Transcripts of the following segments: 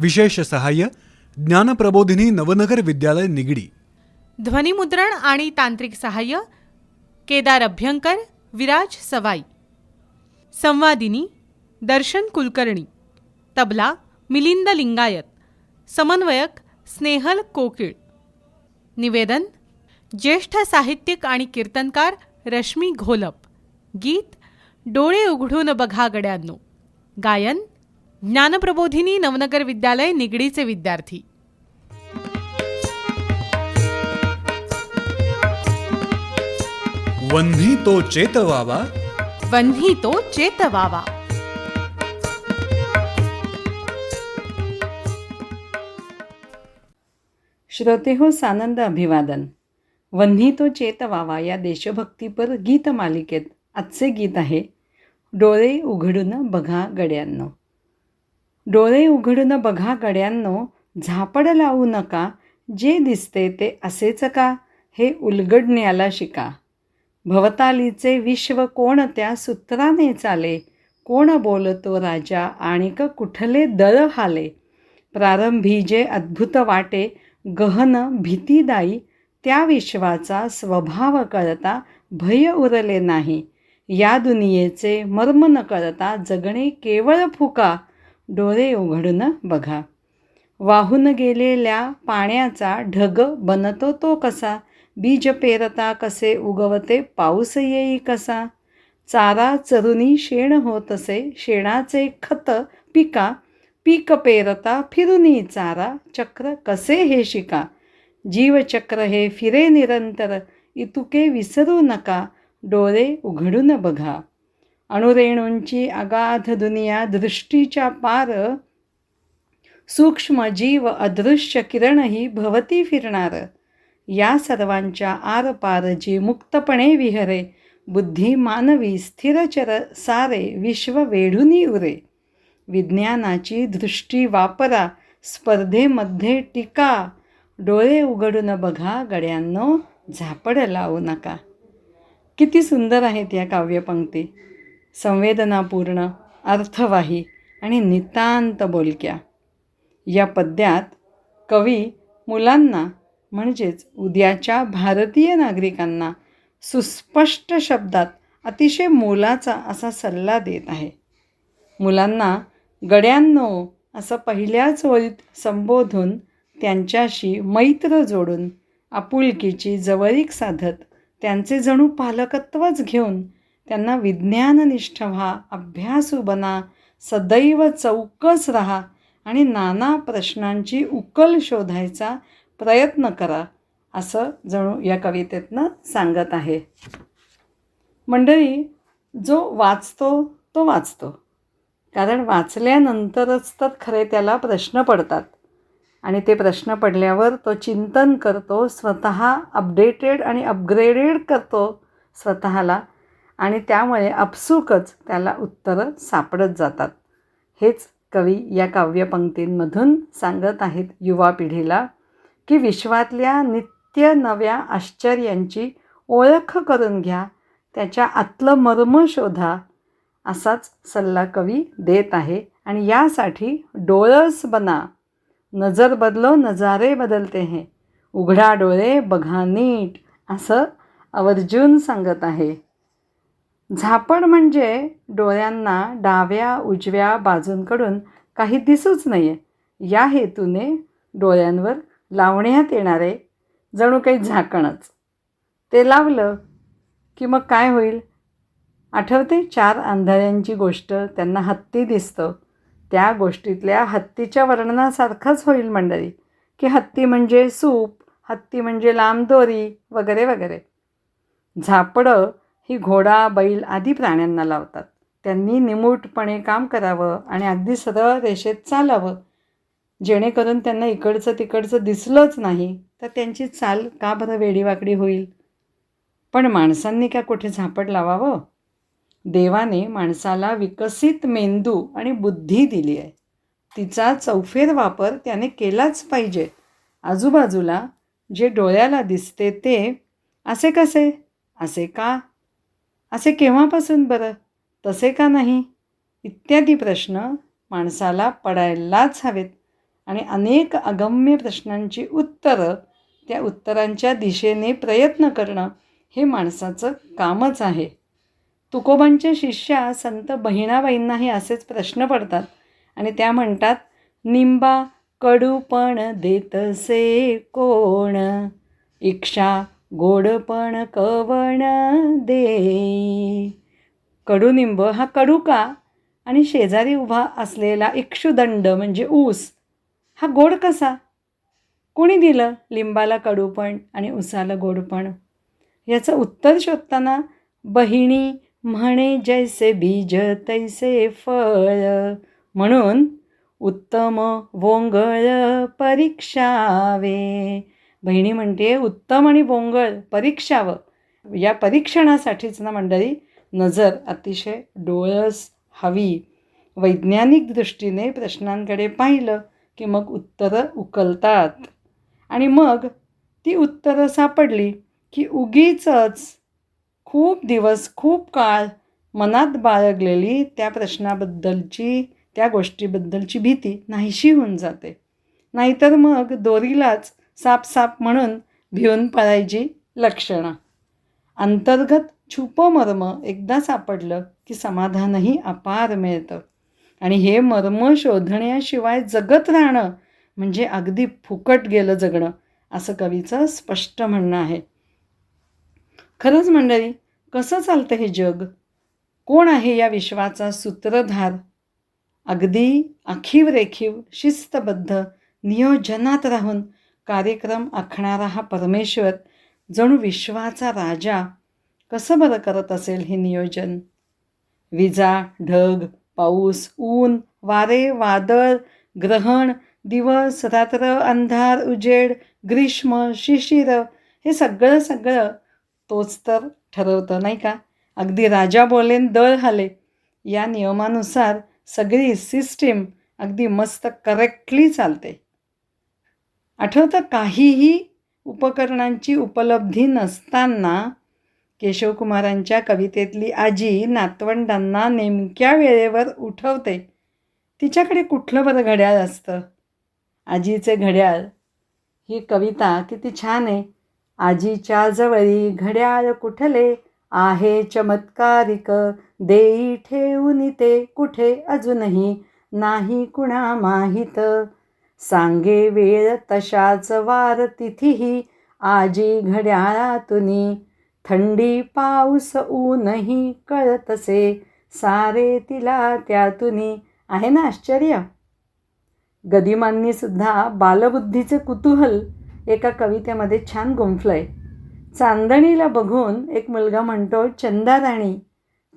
विशेष सहाय्य ज्ञानप्रबोधिनी नवनगर विद्यालय निगडी. ध्वनिमुद्रण आणि तांत्रिक सहाय्य केदार अभ्यंकर विराज सवाई. संवादिनी दर्शन कुलकर्णी. तबला मिलिंद लिंगायत. समन्वयक स्नेहल कोकिळ. निवेदन ज्येष्ठ साहित्यिक आणि कीर्तनकार रश्मी घोलप. गीत डोळे उघडून बघा गड्यांनो. गायन ज्ञानप्रबोधिनी नवनगर विद्यालय निगडीचे विद्यार्थी. वन्ही तो चेतवावा वन्ही तो चेतवावा श्रोते हो सानंद अभिवादन. वन्ही तो चेतवावा या देशभक्तीपर गीत मालिकेत आजचे गीत आहे डोळे उघडून बघा गड्यांनो. डोळे उघडून बघा गड्यांनो झापड लावू नका जे दिसते ते असेच का? हे उलगडण्याला शिका. भवतालीचे विश्व कोणत्या सूत्राने चाले? कोण बोलतो राजा आणिक कुठले दळ हाले? प्रारंभी जे अद्भुत वाटे गहन भीतीदायी त्या विश्वाचा स्वभाव करता भय उरले नाही. या दुनियेचे मर्म न करता जगणे केवळ फुका डोळे उघडून बघा. वाहून गेलेल्या पाण्याचा ढग बनतो तो कसा? बीज पेरता कसे उगवते? पाऊस येई कसा? चारा चरुनी शेण होतसे शेणाचे खत पिका. पीक पेरता फिरुनी चारा चक्र कसे हे शिका? जीवचक्र हे फिरे निरंतर इतुके विसरू नका. डोळे उघडून बघा. अणुरेणूंची अगाध दुनिया दृष्टीच्या पार सूक्ष्म जीव अदृश्य किरणही भवती फिरणार. या सर्वांच्या आरपार जी मुक्तपणे विहरे बुद्धी मानवी स्थिरचर सारे विश्व वेढुनी उरे. विज्ञानाची दृष्टी वापरा स्पर्धेमध्ये टीका डोळे उघडून बघा गड्यांनो झापड लावू नका. किती सुंदर आहेत या काव्यपंक्ती. संवेदनापूर्ण अर्थवाही आणि नितांत बोलक्या. या पद्यात कवी मुलांना म्हणजेच उद्याच्या भारतीय नागरिकांना सुस्पष्ट शब्दात अतिशय मोलाचा असा सल्ला देत आहे. मुलांना गड्यांनो असं पहिल्याच ओळीत संबोधून त्यांच्याशी मैत्र जोडून आपुलकीची जवळीक साधत त्यांचे जणू पालकत्वच घेऊन त्यांना विज्ञाननिष्ठ व्हा अभ्यासू बना सदैव चौकस राहा आणि नाना प्रश्नांची उकल शोधायचा प्रयत्न करा असं जणू या कवितेतनं सांगत आहे. मंडळी जो वाचतो तो वाचतो. कारण वाचल्यानंतरच तर खरे त्याला प्रश्न पडतात. आणि ते प्रश्न पडल्यावर तो चिंतन करतो स्वतः अपडेटेड आणि अपग्रेडेड करतो स्वतःला आणि त्यामुळे अपसूकच त्याला उत्तरं सापडत जातात. हेच कवी या काव्यपंक्तींमधून सांगत आहेत युवा पिढीला की विश्वातल्या नित्य नव्या आश्चर्यांची ओळख करून घ्या त्याच्या आतलं मर्म शोधा असाच सल्ला कवी देत आहे. आणि यासाठी डोळस बना नजर बदलो नजारे बदलते हे उघडा डोळे बघा नीट असं आवर्जून सांगत आहे. झापड म्हणजे डोळ्यांना डाव्या उजव्या बाजूंकडून काही दिसूच नाही आहे या हेतूने डोळ्यांवर लावण्यात येणारे जणू काही झाकणच. ते लावलं की मग काय होईल? आठवते? चार अंधाऱ्यांची गोष्ट त्यांना हत्ती दिसतं. त्या गोष्टीतल्या हत्तीच्या वर्णनासारखंच होईल मंडळी. की हत्ती म्हणजे सूप हत्ती म्हणजे लांब दोरी वगैरे वगैरे. झापडं ही घोडा बैल आदी प्राण्यांना लावतात. त्यांनी निमूटपणे काम करावं आणि अगदी सरळ रेषेत चालावं. जेणेकरून त्यांना इकडचं तिकडचं दिसलंच नाही तर त्यांची चाल का बरं वेडीवाकडी होईल? पण माणसांनी का कुठे झापड लावावं? देवाने माणसाला विकसित मेंदू आणि बुद्धी दिली आहे. तिचा चौफेर वापर त्याने केलाच पाहिजे. आजूबाजूला जे डोळ्याला दिसते ते असे कसे? असे का? असे केव्हापासून बरं? तसे का नाही? इत्यादी प्रश्न माणसाला पडायलाच हवेत आणि अनेक अगम्य प्रश्नांची उत्तरं त्या उत्तरांच्या दिशेने प्रयत्न करणं हे माणसाचं कामच आहे. तुकोबांच्या शिष्या संत बहिणाबाईंनाही असेच प्रश्न पडतात आणि त्या म्हणतात निंबा कडूपण देतसे कोण? इक्षा गोडपण कवण दे. कडुनिंब हा कडू का? आणि शेजारी उभा असलेला इक्षुदंड म्हणजे ऊस हा गोड कसा? कोणी दिलं लिंबाला कडूपण आणि उसाला गोडपण याचं उत्तर शोधताना बहिणी म्हणे जैसे बीज तैसे फळ. म्हणून उत्तम वोंगळ परीक्षावे. बहिणी म्हणते उत्तम आणि बोंगळ परीक्षावं. या परीक्षणासाठीच ना मंडळी नजर अतिशय डोळस हवी. वैज्ञानिक दृष्टीने प्रश्नांकडे पाहिलं की मग उत्तरं उकलतात. आणि मग ती उत्तरं सापडली की उगीचच खूप दिवस खूप काळ मनात बाळगलेली त्या प्रश्नाबद्दलची त्या गोष्टीबद्दलची भीती नाहीशी होऊन जाते. नाहीतर मग दोरीलाच साप साप म्हणून भिवून पळायची लक्षणं. अंतर्गत छुपं मर्म एकदा सापडलं की समाधानही अपार मिळतं. आणि हे मर्म शोधण्याशिवाय जगत राहणं म्हणजे अगदी फुकट गेलं जगणं असं कवीचं स्पष्ट म्हणणं आहे. खरंच मंडळी कसं चालतं हे जग? कोण आहे या विश्वाचा सूत्रधार? अगदी आखीव रेखीव शिस्तबद्ध नियोजनात राहून कार्यक्रम आखणारा हा परमेश्वर जणू विश्वाचा राजा कसं बरं करत असेल हे नियोजन? विजा ढग पाऊस ऊन वारे वादळ ग्रहण दिवस रात्र अंधार उजेड ग्रीष्म शिशिर हे सगळं सगळं तोच तर ठरवतं नाही का? अगदी राजा बोलेन दळ हाले. या नियमानुसार सगळी सिस्टीम अगदी मस्त करेक्टली चालते. आठवतं काहीही उपकरणांची उपलब्धी नसताना केशवकुमारांच्या कवितेतली आजी नातवंडांना नेमक्या वेळेवर उठवते. तिच्याकडे कुठलं बरं घड्याळ असतं? आजीचे घड्याळ. ही कविता किती छान आहे. आजीच्या जवळी घड्याळ कुठले आहे? चमत्कारिक. देई ठेवून ते कुठे? अजूनही नाही कुणा माहीत. सांगे वेळ तशाच वार तिथीही आजी घड्याळातुनी. थंडी पाऊस ऊनही कळतसे सारे तिला त्यातुनी. आहे ना आश्चर्य? गदिमांनी सुद्धा बालबुद्धीचे कुतूहल एका कवितेमध्ये छान गुंफलंय. चांदणीला बघून एक मुलगा म्हणतो चंदाराणी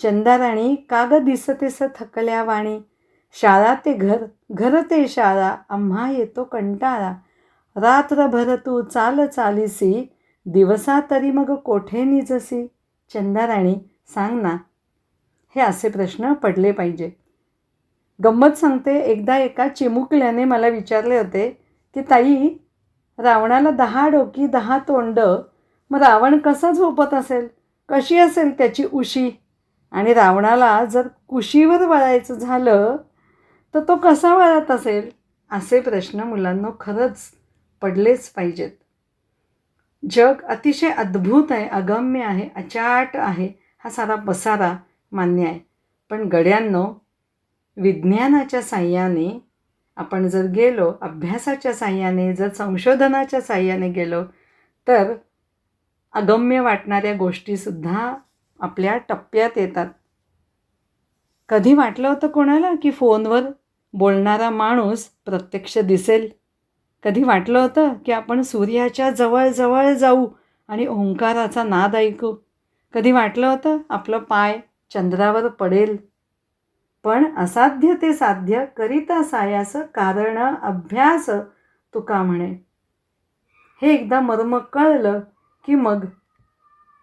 चंदाराणी का ग दिसतेस थकल्या वाणी शाळा ते घर घर ते शाळा आम्हा येतो कंटाळा. रात्रभर तू चाल चालीसी दिवसा तरी मग कोठे निजसी? चंदाराणी सांग ना. हे असे प्रश्न पडले पाहिजे. गंमत सांगते एकदा एका चिमुकल्याने मला विचारले होते की ताई रावणाला दहा डोकी दहा तोंड मग रावण कसा झोपत असेल? कशी असेल त्याची उशी? आणि रावणाला जर कुशीवर वळायचं झालं तर तो कसा वळत असेल? असे प्रश्न मुलांना खरंच पडलेच पाहिजेत. जग अतिशय अद्भुत आहे अगम्य आहे अचाट आहे हा सारा पसारा मान्य आहे. पण गड्यांनो विज्ञानाच्या साह्याने आपण जर गेलो अभ्यासाच्या साह्याने जर संशोधनाच्या साह्याने गेलो तर अगम्य वाटणाऱ्या गोष्टीसुद्धा आपल्या टप्प्यात येतात. कधी वाटलं होतं कोणाला की फोनवर बोलणारा माणूस प्रत्यक्ष दिसेल. कधी वाटलं होतं की आपण सूर्याच्या जवळजवळ जाऊ आणि ओंकाराचा नाद ऐकू? कधी वाटलं होतं आपलं पाय चंद्रावर पडेल? पण असाध्य ते साध्य करिता सायास कारण अभ्यास तुका म्हणे. हे एकदा मर्म कळलं की मग?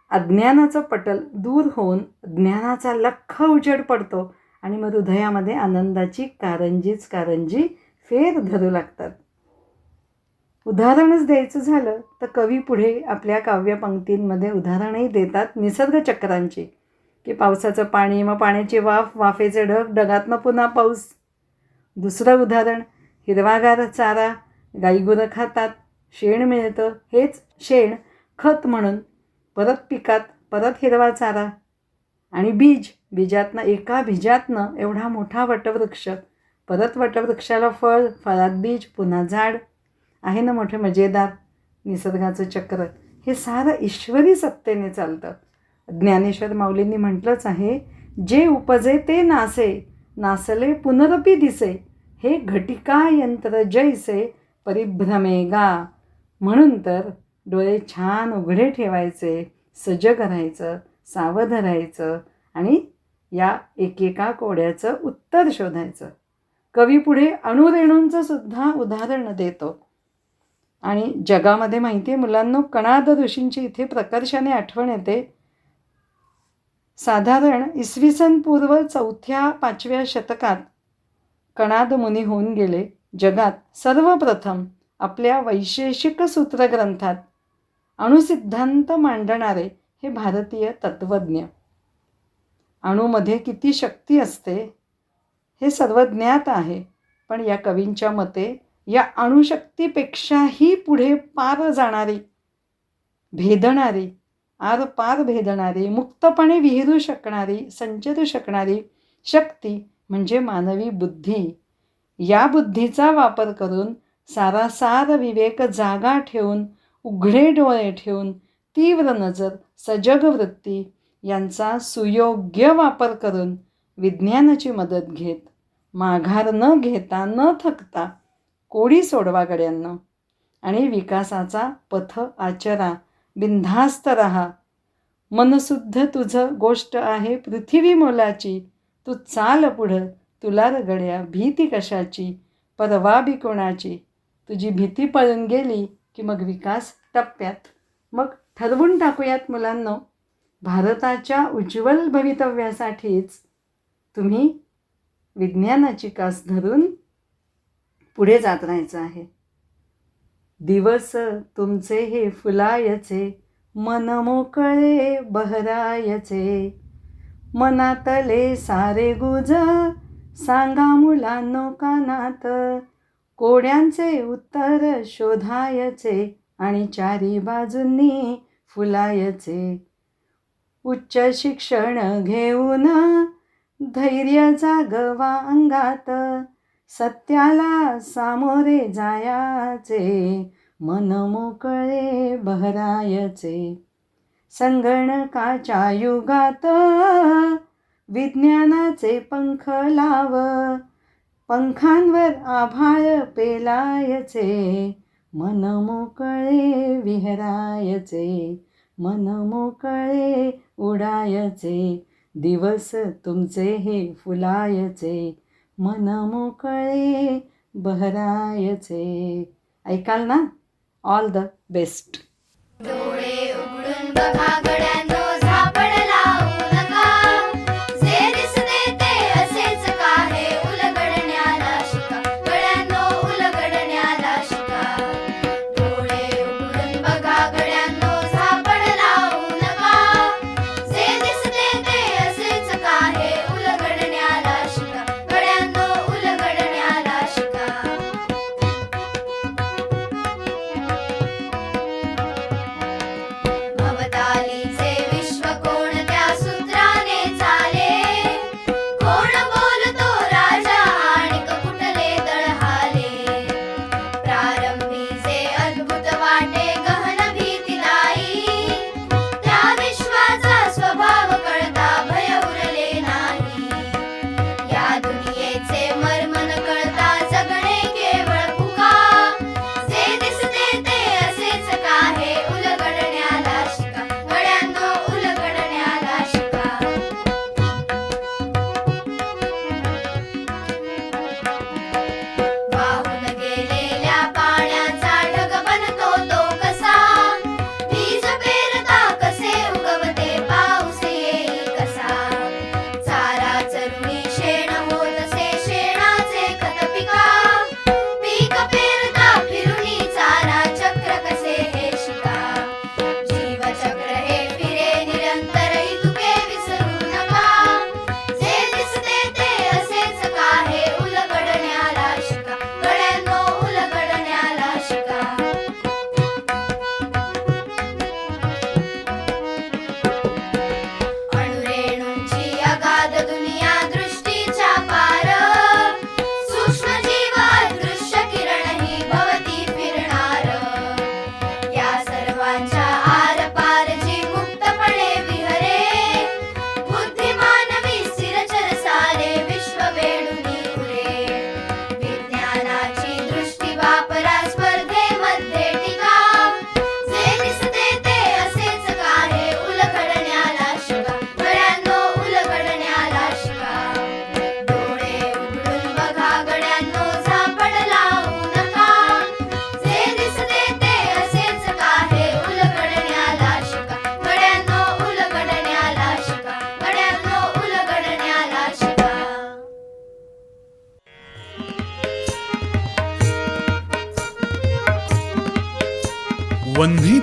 अज्ञानाचं पटल दूर होऊन ज्ञानाचा लख्ख उजेड पडतो. आणि मग हृदयामध्ये आनंदाची कारंजीच कारंजी फेर धरू लागतात. उदाहरणच द्यायचं झालं तर कवी पुढे आपल्या काव्यपंक्तींमध्ये उदाहरणही देतात निसर्गचक्रांची की पावसाचं पाणी मग पाण्याची वाफ वाफेचे ढग ढगातनं पुन्हा पाऊस. दुसरं उदाहरण हिरवागार चारा गाईगुरं खातात शेण मिळतं हेच शेण खत म्हणून. परत पिकात परत हिरवा चारा आणि बीज बीजातनं एका बीजातनं एवढा मोठा वटवृक्ष परत वटवृक्षाला फळ फळात बीज पुन्हा झाड आहे ना मोठे मजेदार निसर्गाचं चक्र. हे सारं ईश्वरी सत्तेने चालतं. ज्ञानेश्वर माऊलींनी म्हटलंच आहे जे उपजे ते नासे नासले पुनरपी दिसे हे घटिका यंत्र जैसे परिभ्रमे गा. म्हणून तर डोळे छान उघडे ठेवायचे सजग राहायचं. सावध राहायचं आणि या एकेका कोड्याचं उत्तर शोधायचं. कवी पुढे अणुरेणूंचं सुद्धा उदाहरण देतो. आणि जगामध्ये माहिती आहे मुलांना कणाद ऋषींची इथे प्रकर्षाने आठवण येते. साधारण इसवी सन पूर्व चौथ्या पाचव्या शतकात कणाद मुनी होऊन गेले. जगात सर्वप्रथम आपल्या वैशेषिक सूत्रग्रंथात अणुसिद्धांत मांडणारे हे भारतीय तत्त्वज्ञ अणूमध्ये किती शक्ती असते हे सर्व ज्ञात आहे. पण या कवींच्या मते या अणुशक्तीपेक्षाही पुढे पार जाणारी भेदणारी आर पार भेदणारी मुक्तपणे विहिरू शकणारी संचरू शकणारी शक्ती म्हणजे मानवी बुद्धी. या बुद्धीचा वापर करून सारासार विवेक जागा ठेवून उघडे डोळे ठेवून तीव्र नजर सजग वृत्ती यांचा सुयोग्य वापर करून विज्ञानाची मदत घेत माघार न घेता न थकता कोडी सोडवा गड्यांना. आणि विकासाचा पथ आचरा बिनधास्त रहा. मनसुद्ध तुझं गोष्ट आहे पृथ्वी मोलाची तू चाल पुढं तुला रगड्या भीती कशाची परवा बी कोणाची. तुझी भीती पळून गेली की मग विकास टप्प्यात मग ठरवून टाकूयात मुलांना. भारताच्या उज्ज्वल भवितव्यासाठीच तुम्ही विज्ञानाची कास धरून पुढे जात राहायचं आहे. दिवस तुमचे हे फुलायचे मन मोकळे बहरायचे. मनातले सारे गुज सांगा मुलांनो कानात. कोड्यांचे उत्तर शोधायचे आणि चारी बाजूंनी फुलायचे. उच्च शिक्षण घेऊन धैर्य जागवा अंगात. सत्याला सामोरे जायाचे. मन मोकळे बहरायचे. संगणकाच्या युगात विज्ञानाचे पंख लाव. पंखांवर आभाळ पेलायचे. मन मोकळे विहरायचे मन मोकळे उडायचे दिवस तुमचे हे फुलायचे मन मोकळे बहरायचे. ऐकाल ना? ऑल द बेस्ट डोळे उघडून बघा.